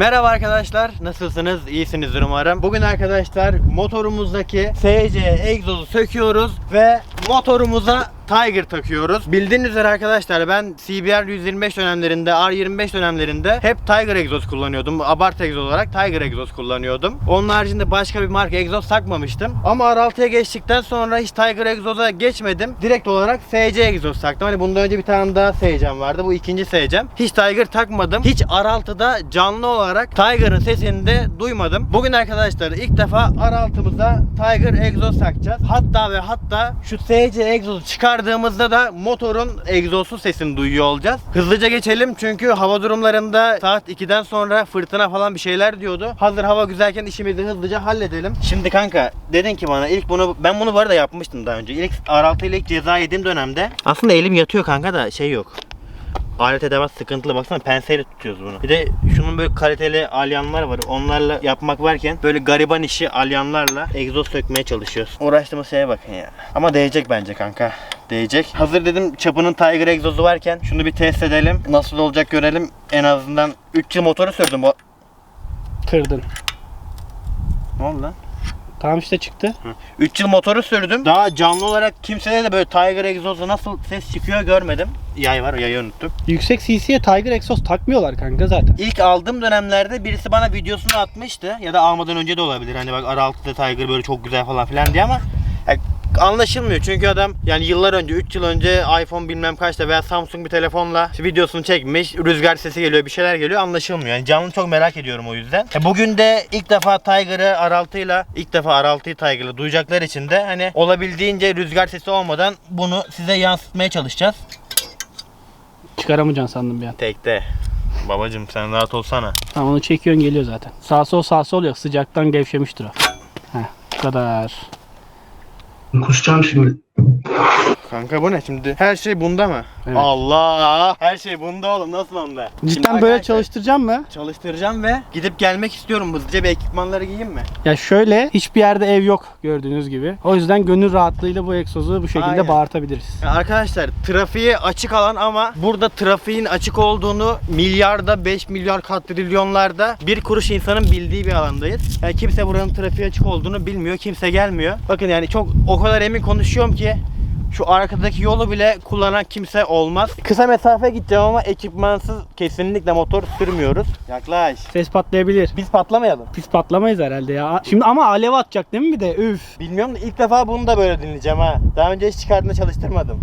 Merhaba arkadaşlar, nasılsınız? İyisinizdir umarım. Bugün arkadaşlar motorumuzdaki SC egzozu söküyoruz ve motorumuza Tiger takıyoruz. Bildiğiniz üzere arkadaşlar ben CBR 125 dönemlerinde, R25 dönemlerinde hep Tiger egzoz kullanıyordum. Abart egzoz olarak Tiger egzoz kullanıyordum. Onun haricinde başka bir marka egzoz takmamıştım. Ama R6'ya geçtikten sonra hiç Tiger egzoza geçmedim. Direkt olarak SC egzoz taktım. Hani bundan önce bir tane daha SC'm vardı. Bu ikinci SC'm. Hiç Tiger takmadım. Hiç R6'da canlı olarak Tiger'ın sesini de duymadım. Bugün arkadaşlar ilk defa R6'mıza Tiger egzoz takacağız. Hatta ve hatta şu SC egzozu çıkardığımızda da motorun egzozsuz sesini duyuyor olacağız. Hızlıca geçelim çünkü hava durumlarında saat 2'den sonra fırtına falan bir şeyler diyordu. Hazır hava güzelken işimizi hızlıca halledelim. Şimdi kanka dedin ki bana ilk bunu ben bunu bu arada yapmıştım daha önce. İlk R6 ile ilk ceza yediğim dönemde aslında elim yatıyor kanka da şey yok. Alet edevat sıkıntılı. Baksana penseyle tutuyoruz bunu. Bir de şunun böyle kaliteli alyanlar var. Onlarla yapmak varken böyle gariban işi alyanlarla egzoz sökmeye çalışıyoruz. Uğraştığımız şeye bakın ya. Ama değecek bence kanka. Değecek. Hazır dedim çapının Tiger egzozu varken şunu bir test edelim. Nasıl olacak görelim. En azından 3 yıl motoru sürdüm. Bu... Kırdın. Ne oldu lan? Tamam işte çıktı. 3 yıl motoru sürdüm. Daha canlı olarak kimsede de böyle Tiger egzozla nasıl ses çıkıyor görmedim. Yay var, yayı unuttum. Yüksek CC'ye Tiger Exhaust takmıyorlar kanka zaten. İlk aldığım dönemlerde birisi bana videosunu atmıştı ya da almadan önce de olabilir. Hani bak R6'da Tiger böyle çok güzel falan filan diye ama ya anlaşılmıyor çünkü adam yani yıllar önce 3 yıl önce iPhone bilmem kaçta veya Samsung bir telefonla videosunu çekmiş rüzgar sesi geliyor bir şeyler geliyor anlaşılmıyor. Yani canlı çok merak ediyorum o yüzden. E bugün de ilk defa Tiger'ı R6 ile ilk defa R6'yı Tiger'la duyacaklar için de hani olabildiğince rüzgar sesi olmadan bunu size yansıtmaya çalışacağız. Çıkaramayacaksın sandım bir an. Tekte. Babacım sen rahat olsana. Tamam onu çekiyorsun geliyor zaten. Sağ sol sağ sol yok. Sıcaktan gevşemiştir o. Heh bu kadar. Kusacağım şimdi. Kanka bu ne şimdi? Her şey bunda mı? Evet. Allah! Her şey bunda oğlum nasıl onda? Şimdi Cidden böyle arkadaşlar, çalıştıracağım mı? çalıştıracağım ve gidip gelmek istiyorum hızlıca bir ekipmanları giyeyim mi? Ya şöyle hiçbir yerde ev yok gördüğünüz gibi. O yüzden gönül rahatlığıyla bu egzozu bu şekilde Aynen. bağırtabiliriz. Ya arkadaşlar trafiğe açık alan ama burada trafiğin açık olduğunu milyarda 5 milyar katrilyonlarda bir kuruş insanın bildiği bir alandayız. Yani kimse buranın trafiğe açık olduğunu bilmiyor. Kimse gelmiyor. Bakın yani çok o kadar emin konuşuyorum ki şu arkadaki yolu bile kullanan kimse olmaz. Kısa mesafe gideceğim ama ekipmansız kesinlikle motor sürmüyoruz. Yaklaş. Ses patlayabilir. Biz patlamayalım. Biz patlamayız herhalde ya. Şimdi ama alev atacak değil mi bir de? Üf. Bilmiyorum da ilk defa bunu da böyle dinleyeceğim ha. Daha önce hiç çıkardığında çalıştırmadım.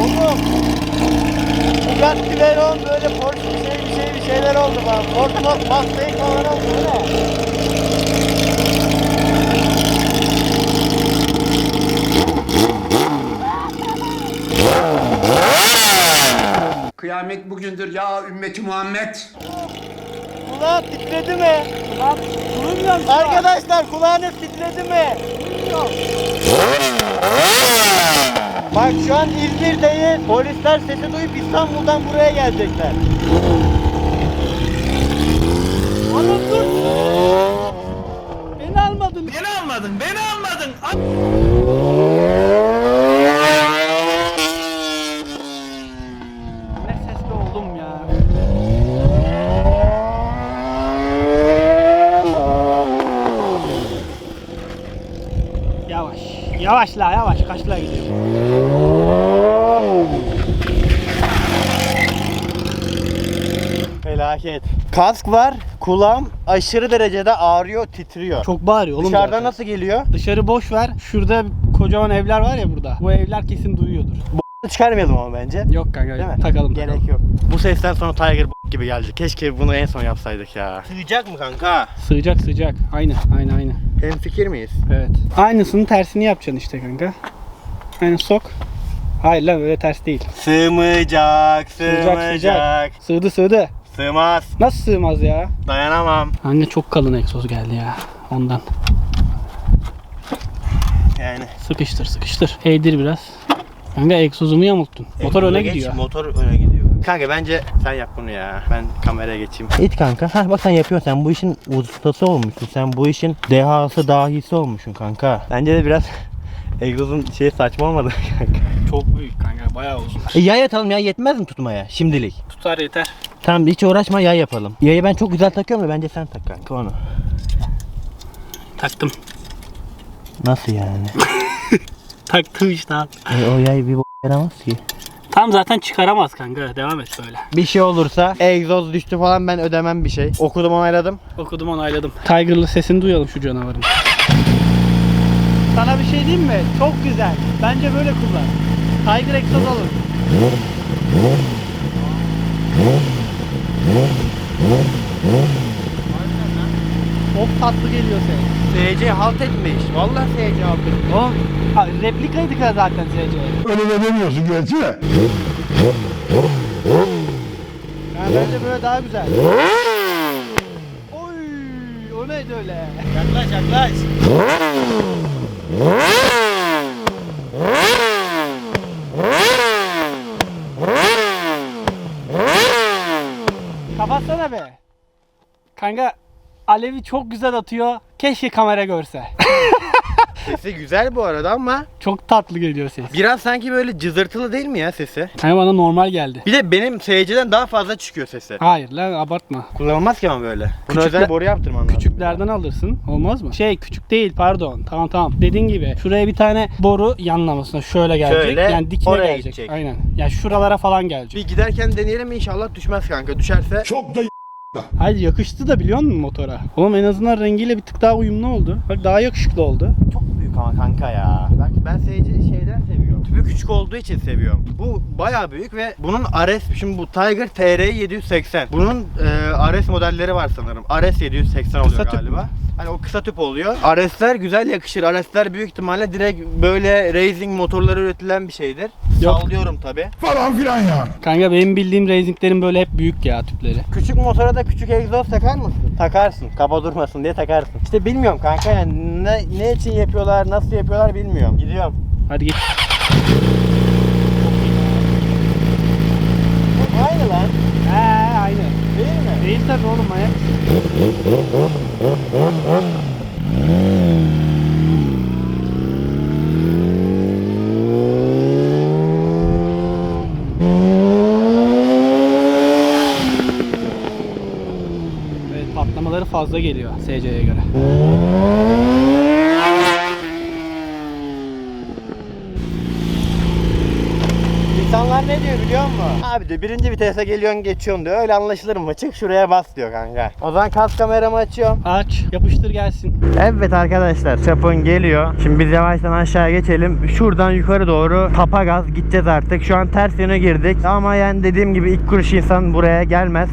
Oğlum. Bugatti Veyron böyle Porsche bir şey bir şey bir şeyler oldu bana. Ford Mustang falan oldu bu Kıyamet bugündür ya ümmeti Muhammed. Kulağın titredi mi? Arkadaşlar kulağınız titredi mi? Bak şu an İzmir'deyiz. Polisler sesi duyup İstanbul'dan buraya gelecekler. Oğlum dur. Beni almadın. Ne Yavaş. Kaçla gidiyor. Felaket. Kask var. Kulağım aşırı derecede ağrıyor, titriyor. Çok bağırıyor oğlum. Dışarıdan zaten. nasıl geliyor? Dışarı boş ver. Şurada kocaman evler var ya burada. Bu evler kesin duyuyordur. Çıkarmayalım ama bence. Yok kanka. Değil mi? Takalım Gerek takalım. yok. Bu sesten sonra Tiger b- gibi geldi. Keşke bunu en son yapsaydık ya. Sığacak mı kanka? Sıcak sıcak. Aynı aynı aynı. Hem fikir miyiz? Evet. Aynısının tersini yapacaksın işte kanka. Aynen sok. Hayır lan öyle ters değil. Sığmayacak, Sıcak sığmayacak. sıcak. Sığdı sığdı. Sığmaz. Nasıl sığmaz ya? Dayanamam. Anne çok kalın egzoz geldi ya. Ondan. Yani. Sıkıştır sıkıştır. Eğdir biraz. Kanka egzozumu yamulttun. Motor öne Geç, gidiyor. Motor öne gidiyor. Kanka bence sen yap bunu ya. Ben kameraya geçeyim. İt kanka. Ha bak sen yapıyorsun. Sen bu işin ustası olmuşsun. Sen bu işin dehası dahisi olmuşsun kanka. Bence de biraz egzozun şey saçma olmadı kanka. Çok büyük kanka bayağı uzun. E, yay atalım ya yetmez mi tutmaya şimdilik? Tutar yeter. Tamam hiç uğraşma yay yapalım. Yayı ben çok güzel takıyorum da bence sen tak kanka onu. Taktım. Nasıl yani? Taktım işte abi. E, o yay bir b- yaramaz ki. Tam zaten çıkaramaz kanka. Devam et böyle. Bir şey olursa egzoz düştü falan ben ödemem bir şey. Okudum onayladım. Okudum onayladım. Tiger'lı sesini duyalım şu canavarın. Sana bir şey diyeyim mi? Çok güzel. Bence böyle kullan. Tiger egzoz alın. Çok tatlı geliyor ses. SC halt etmiş. Vallahi SC halt etmiş. Oğlum ha, replikaydı ka zaten SC. Öyle de demiyorsun gerçi de. Yani bence böyle daha güzel. Oy, o neydi öyle? Yaklaş yaklaş. Kapatsana be. Kanka Alevi çok güzel atıyor. Keşke kamera görse. Sesi güzel bu arada ama çok tatlı geliyor ses. biraz sanki böyle cızırtılı değil mi ya sesi? Hani bana normal geldi. Bir de benim SC'den daha fazla çıkıyor sesi. Hayır lan abartma. Kullanılmaz ki ama böyle. Bunu Küçükler- özel boru yaptırman lazım. Küçüklerden alırsın. Olmaz mı? Şey küçük değil pardon. Tamam tamam. Dediğin gibi şuraya bir tane boru yanlamasına şöyle gelecek. Şöyle, yani dikine oraya gelecek. gidecek. Aynen. Yani şuralara falan gelecek. Bir giderken deneyelim inşallah düşmez kanka. Düşerse Çok da Hayır yakıştı da biliyor musun motora? Oğlum en azından rengiyle bir tık daha uyumlu oldu. Bak daha yakışıklı oldu. çok büyük ama kanka ya. Bak ben SC şeyden seviyorum. Tüpü küçük olduğu için seviyorum. Bu bayağı büyük ve bunun RS şimdi bu Tiger TR 780. Bunun e, RS modelleri var sanırım. RS 780 oluyor Kısa tüp galiba. Hani o kısa tüp oluyor. RS'ler güzel yakışır. RS'ler büyük ihtimalle direkt böyle racing motorları üretilen bir şeydir. Yok. Sallıyorum tabi. falan filan yani. Kanka benim bildiğim racinglerin böyle hep büyük ya tüpleri. Küçük motora da küçük egzoz takar mısın? Takarsın. Kaba durmasın diye takarsın. İşte bilmiyorum kanka yani ne, ne için yapıyorlar, nasıl yapıyorlar bilmiyorum. Gidiyorum. Hadi git. Aynı lan. He aynı. Değil mi? Değil tabi oğlum manyak. Evet patlamaları fazla geliyor SC'ye göre. İnsanlar ne diyor biliyor musun? Abi de birinci vitese geliyorsun geçiyorsun diyor. Öyle anlaşılır mı? Çık şuraya bas diyor kanka. O zaman kas kameramı açıyorum. Aç yapıştır gelsin. Evet arkadaşlar çapın geliyor. Şimdi biz yavaştan aşağı geçelim. Şuradan yukarı doğru tapa gaz gideceğiz artık. Şu an ters yöne girdik. Ama yani dediğim gibi ilk kuruş insan buraya gelmez.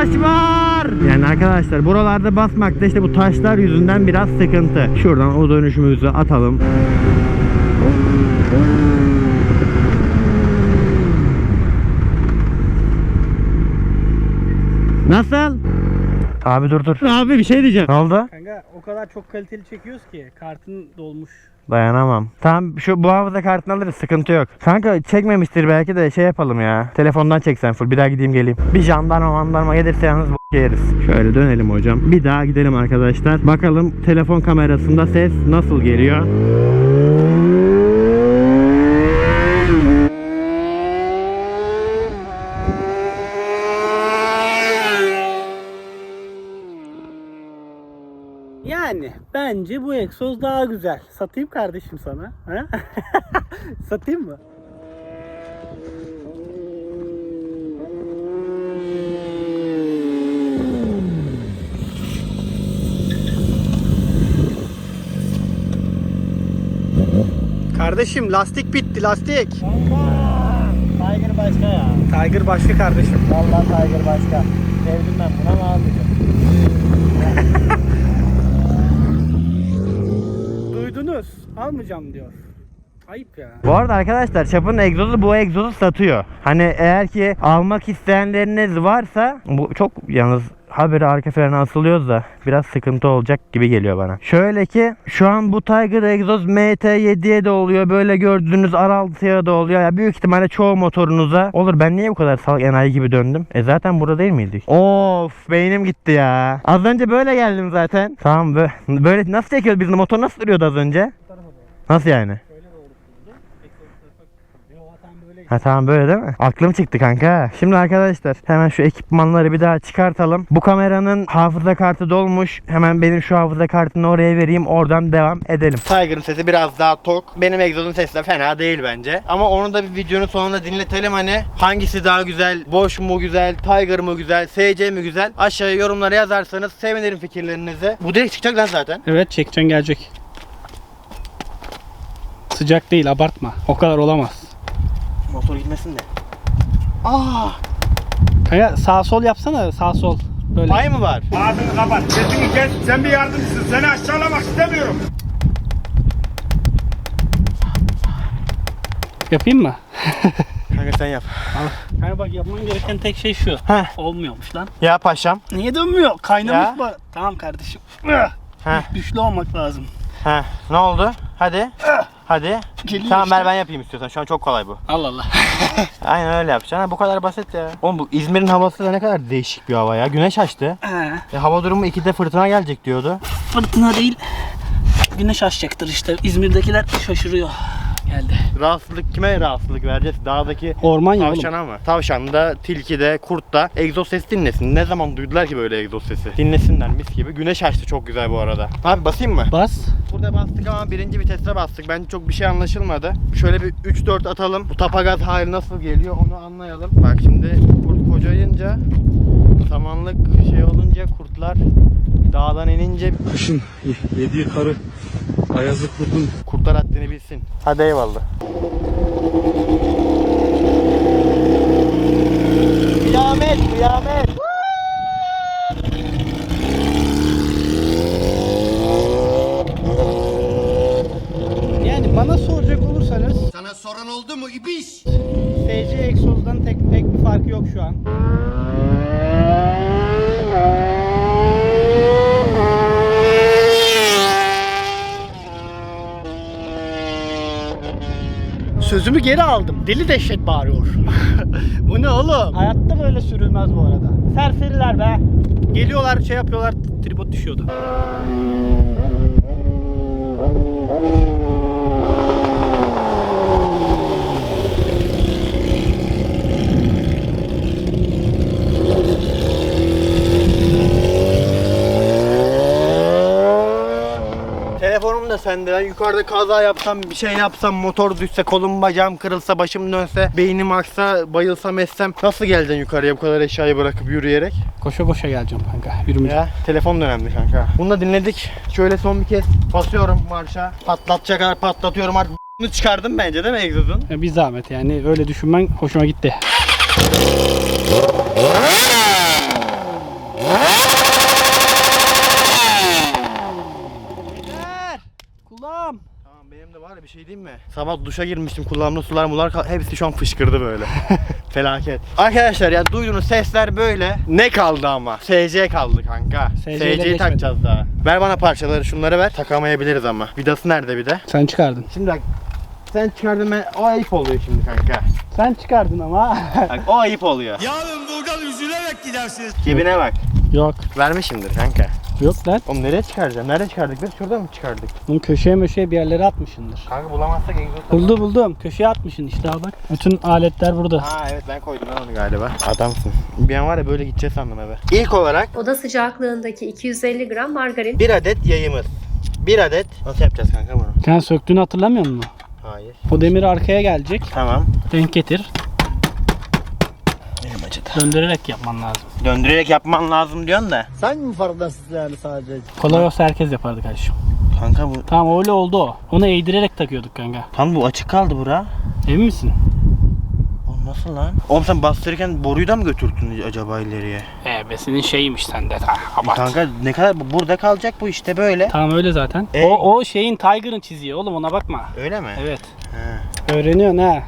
Taş var. Yani arkadaşlar buralarda basmakta işte bu taşlar yüzünden biraz sıkıntı. Şuradan o dönüşümüzü atalım. Nasıl? Abi dur dur. Abi bir şey diyeceğim. Ne oldu? Kanka o kadar çok kaliteli çekiyoruz ki kartın dolmuş. Dayanamam. Tamam şu bu hafıza kartını alırız sıkıntı yok. Kanka çekmemiştir belki de şey yapalım ya. Telefondan çeksen full bir daha gideyim geleyim. Bir jandarma mandarma gelirse yalnız bu yeriz. Şöyle dönelim hocam. Bir daha gidelim arkadaşlar. Bakalım telefon kamerasında ses nasıl geliyor. Yani bence bu egzoz daha güzel. Satayım kardeşim sana. Satayım mı? Kardeşim lastik bitti lastik. Tiger başka ya. Tiger başka kardeşim. Vallahi Tiger başka. Sevdim ben bunu ama almayacağım. Duydunuz. Almayacağım diyor. Ayıp ya. Bu arada arkadaşlar Çapın egzozu bu egzozu satıyor. Hani eğer ki almak isteyenleriniz varsa bu çok yalnız haberi arka frene asılıyoruz da biraz sıkıntı olacak gibi geliyor bana. Şöyle ki şu an bu Tiger Exos MT7'ye de oluyor. Böyle gördüğünüz R6'ya da oluyor. Ya büyük ihtimalle çoğu motorunuza olur. Ben niye bu kadar salak enayi gibi döndüm? E zaten burada değil miydik? Of beynim gitti ya. Az önce böyle geldim zaten. Tamam böyle, böyle nasıl çekiyoruz biz motor nasıl duruyordu az önce? Nasıl yani? Ha tamam böyle değil mi? Aklım çıktı kanka. Şimdi arkadaşlar hemen şu ekipmanları bir daha çıkartalım. Bu kameranın hafıza kartı dolmuş. Hemen benim şu hafıza kartını oraya vereyim. Oradan devam edelim. Tiger'ın sesi biraz daha tok. Benim egzozun sesi de fena değil bence. Ama onu da bir videonun sonunda dinletelim hani. Hangisi daha güzel? Boş mu güzel? Tiger mı güzel? SC mi güzel? Aşağıya yorumlara yazarsanız sevinirim fikirlerinizi. Bu direkt çıkacak lan zaten. Evet çekeceksin gelecek. Sıcak değil abartma. O kadar olamaz. Motor gitmesin de. Aa, Kanka sağ sol yapsana sağ sol. Böyle. pay mı var? Ağzını kapat. Sesini kes. Sen bir yardımcısın. Seni aşağılamak istemiyorum. Yapayım mı? Kanka sen yap. Kanka bak yapman gereken tek şey şu. Heh. Olmuyormuş lan. Ya paşam. Niye dönmüyor? Kaynamış mı? Tamam kardeşim. Heh. Güçlü olmak lazım. Ha, ne oldu? Hadi. Hadi. Geliyor Tamam işte. ben ben yapayım istiyorsan. Şu an çok kolay bu. Allah Allah. Aynen öyle yapacaksın. Ha, bu kadar basit ya. Oğlum bu İzmir'in havası da ne kadar değişik bir hava ya. Güneş açtı. He. E, hava durumu 2'de fırtına gelecek diyordu. Fırtına değil. Güneş açacaktır işte. İzmir'dekiler şaşırıyor. Geldi. Rahatsızlık kime rahatsızlık vereceğiz? Dağdaki Orman ya tavşana mı? Tavşan da, tilki de, kurt da egzoz sesi dinlesin. Ne zaman duydular ki böyle egzoz sesi? Dinlesinler mis gibi. Güneş açtı çok güzel bu arada. Abi basayım mı? Bas. Burada bastık ama birinci viteste bastık. Bence çok bir şey anlaşılmadı. Şöyle bir 3-4 atalım. Bu tapagaz hali nasıl geliyor onu anlayalım. Bak şimdi kurt kocayınca samanlık şey olunca kurtlar dağdan inince Kışın yediği karı ayazı kurdun kurtlar haddini bilsin. Hadi eyvallah. Kıyamet, kıyamet. Yani bana soracak olursanız Sana soran oldu mu ibiş? SC egzozdan tek pek bir farkı yok şu an. Sözümü geri aldım. Deli dehşet bağırıyor. Bu ne oğlum? Hayatta böyle sürülmez bu arada. Serseriler be. Geliyorlar şey yapıyorlar tripod düşüyordu. Da sende. Ben yukarıda kaza yapsam, bir şey yapsam, motor düşse, kolum bacağım kırılsa, başım dönse, beynim aksa, bayılsam etsem nasıl geleceksin yukarıya bu kadar eşyayı bırakıp yürüyerek? Koşa koşa geleceğim kanka. Yürümeyeceğim. Ya telefon da önemli kanka. Bunu da dinledik. Şöyle son bir kez basıyorum marşa. Patlatacak kadar patlatıyorum artık. Bunu çıkardım bence değil mi egzozun? Ya Bir zahmet yani öyle düşünmen hoşuma gitti. Kulağım. Tamam benim de var ya bir şey diyeyim mi? Sabah duşa girmiştim kulağımda sular mular kal- hepsi şu an fışkırdı böyle. Felaket. Arkadaşlar ya duyduğunuz sesler böyle. Ne kaldı ama? SC kaldı kanka. SC SC'yi takacağız daha. Ver bana parçaları şunları ver. Takamayabiliriz ama. Vidası nerede bir de? Sen çıkardın. Şimdi bak. Sen çıkardın ben o ayıp oluyor şimdi kanka. Sen çıkardın ama. Bak o ayıp oluyor. Yarın buradan üzülerek gidersiniz. Cebine bak. Yok. Vermişimdir kanka. Yok lan. Oğlum nereye çıkaracağım? Nerede çıkardık biz? Şurada mı çıkardık? Bunu köşeye möşeye bir yerlere atmışsındır. Kanka bulamazsak egzoz Buldu buldum. Köşeye atmışsın işte bak. Bütün aletler burada. Ha evet ben koydum lan onu galiba. Adamsın. Bir an var ya böyle gideceğiz sandım eve. İlk olarak Oda sıcaklığındaki 250 gram margarin, bir adet yayımız. Bir adet. Nasıl yapacağız kanka bunu? Sen söktüğünü hatırlamıyor musun? Hayır. O demir arkaya gelecek. Tamam. Denk getir. Döndürerek yapman lazım. Döndürerek yapman lazım diyorsun da. Kolay olsa herkes yapardı kardeşim. Kanka bu Tamam öyle oldu o. Onu eğdirerek takıyorduk kanka. tam bu açık kaldı bura. Emin misin? Oğlum nasıl lan? Oğlum sen bastırırken boruyu da mı götürdün acaba ileriye? Ee be senin şeymiş sende. Ha, abart. Kanka ne kadar bu- burada kalacak bu işte böyle. Tamam öyle zaten. E? O, o şeyin Tiger'ın çiziyor oğlum ona bakma. Öyle mi? Evet. He. Öğreniyorsun ha.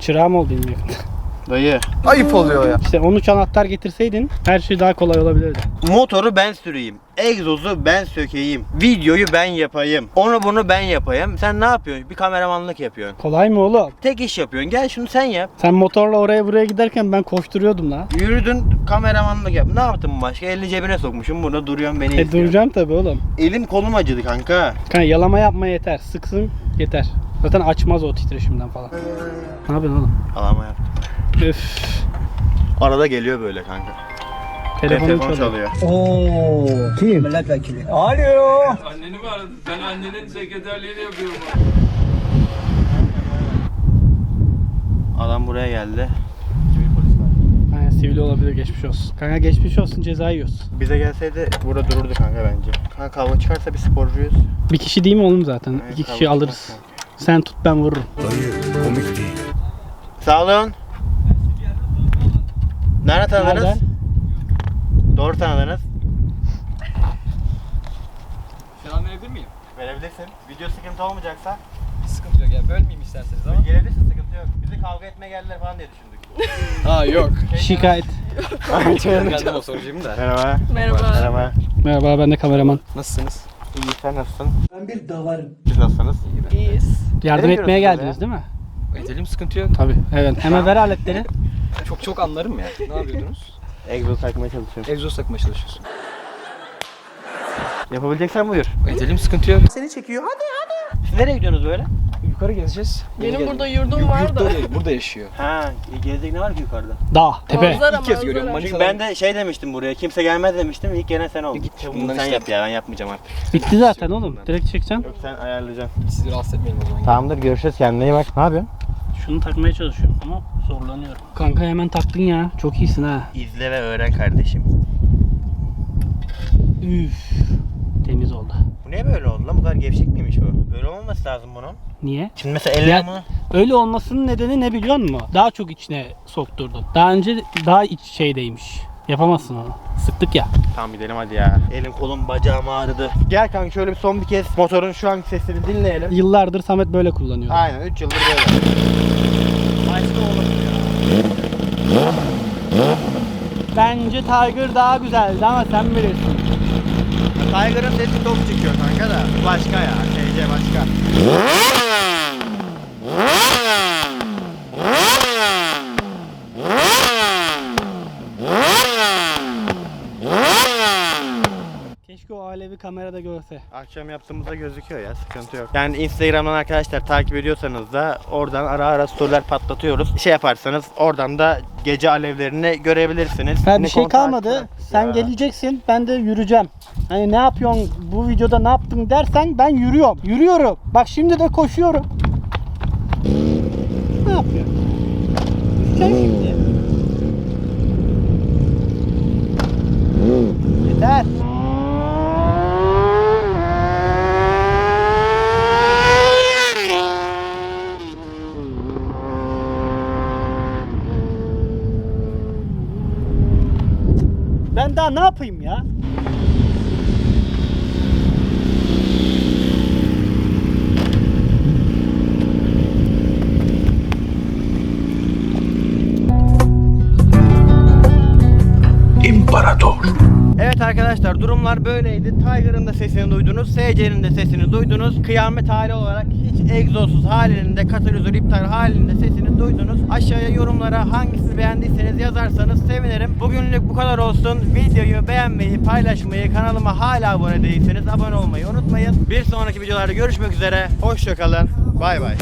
Çırağım oldun yakında. Dayı. Ayıp oluyor ya. İşte 13 anahtar getirseydin her şey daha kolay olabilirdi. Motoru ben süreyim. Egzozu ben sökeyim. Videoyu ben yapayım. Onu bunu ben yapayım. Sen ne yapıyorsun? Bir kameramanlık yapıyorsun. Kolay mı oğlum? Tek iş yapıyorsun. Gel şunu sen yap. Sen motorla oraya buraya giderken ben koşturuyordum la. Yürüdün kameramanlık yap. Ne yaptın başka? Elini cebine sokmuşum. Burada duruyorsun beni E izliyorsun. duracağım tabi oğlum. Elim kolum acıdı kanka. Kanka yalama yapma yeter. Sıksın yeter. Zaten açmaz o titreşimden falan. Ne yapıyorsun oğlum? Alama yaptım. Üf. Arada geliyor böyle kanka. Telefonum Telefon çalıyor. Anneni mi aradın? Ben annenin sekreterliğini yapıyorum. Adam buraya geldi. Aynen sivil olabilir geçmiş olsun. Kanka geçmiş olsun ceza yiyoruz. Bize gelseydi burada dururdu kanka bence. Kanka kavga çıkarsa bir sporcuyuz. Bir kişi değil mi oğlum zaten? Evet, İki kişi alırız. Sen tut ben vururum. Sağ olun. Nerede tanıdınız? Nereden? Doğru tanıdınız. Selam verebilir miyim? Verebilirsin. Video sıkıntı olmayacaksa. Sıkıntı yok ya. Bölmeyeyim isterseniz ama. Gelebilirsin sıkıntı yok. Bizi kavga etmeye geldiler falan diye düşündük. Ha yok. Şikayet. ben de motorcuyum da. Merhaba. Merhaba. Merhaba. Merhaba ben de kameraman. Nasılsınız? İyi sen nasılsın? Ben bir davarım. Siz nasılsınız? İyiyiz. Yardım etmeye geldiniz değil mi? Edelim sıkıntı yok. Tabii. Evet. Hemen ver aletleri. Çok çok anlarım ya. Ne yapıyordunuz? Egzoz takmaya çalışıyorum. Egzoz takmaya çalışıyorsun. Yapabileceksen buyur. Edelim sıkıntı yok. Seni çekiyor. Hadi hadi. Siz nereye gidiyorsunuz böyle? Yukarı gezeceğiz. Yeni Benim geldim. burada yurdum Yurt- var yurtta da. değil, burada yaşıyor. Ha, gezecek ne var ki yukarıda? Dağ, tepe. Manzara İlk kez görüyorum. manzara. Çünkü ben de şey demiştim buraya. Kimse gelmez demiştim. İlk gelen sen oldun. Git, Bunu bundan sen işte- yap ya. Ben yapmayacağım artık. Bitti zaten oğlum. Direkt çekeceğim. Yok sen ayarlayacaksın. Sizi rahatsız etmeyelim o zaman. Tamamdır görüşürüz. Kendine iyi bak. Ne yapıyorsun? Şunu takmaya çalışıyorum ama zorlanıyorum. Kanka hemen taktın ya. Çok iyisin ha. İzle ve öğren kardeşim. Üf. Temiz oldu. Bu niye böyle oldu lan? Bu kadar gevşek miymiş bu? Böyle olmaması lazım bunun. Niye? Şimdi mesela elle Ya- bunu. Öyle olmasının nedeni ne biliyor musun? Daha çok içine sokturdun. Daha önce daha iç şeydeymiş. Yapamazsın onu. Sıktık ya. Tamam gidelim hadi ya. Elim kolum bacağım ağrıdı. Gel kanka şöyle bir son bir kez motorun şu anki sesini dinleyelim. Yıllardır Samet böyle kullanıyor. Aynen 3 yıldır böyle. Başka olur Bence Tiger daha güzeldi ama sen bilirsin. Tiger'ın sesi çok çıkıyor kanka da. Başka ya. TC başka. Keşke o kamerada görse. Akşam yaptığımızda gözüküyor ya sıkıntı yok. Yani Instagram'dan arkadaşlar takip ediyorsanız da oradan ara ara storyler patlatıyoruz. Şey yaparsanız oradan da gece alevlerini görebilirsiniz. Ha, bir şey kalmadı. Sen Ya. geleceksin, ben de yürüyeceğim. Hani ne yapıyorsun bu videoda ne yaptın dersen ben yürüyorum. Yürüyorum. Bak şimdi de koşuyorum. Ne yapıyorsun? Düşeceksin şimdi. Evet arkadaşlar durumlar böyleydi. Tiger'ın da sesini duydunuz. SC'nin de sesini duydunuz. Kıyamet hali olarak hiç egzozsuz halinin de katalizör iptal halinin de sesini duydunuz. Aşağıya yorumlara hangisini beğendiyseniz yazarsanız sevinirim. Bugünlük bu kadar olsun. Videoyu beğenmeyi, paylaşmayı, kanalıma hala abone değilseniz abone olmayı unutmayın. Bir sonraki videolarda görüşmek üzere. Hoşçakalın. Bay bay.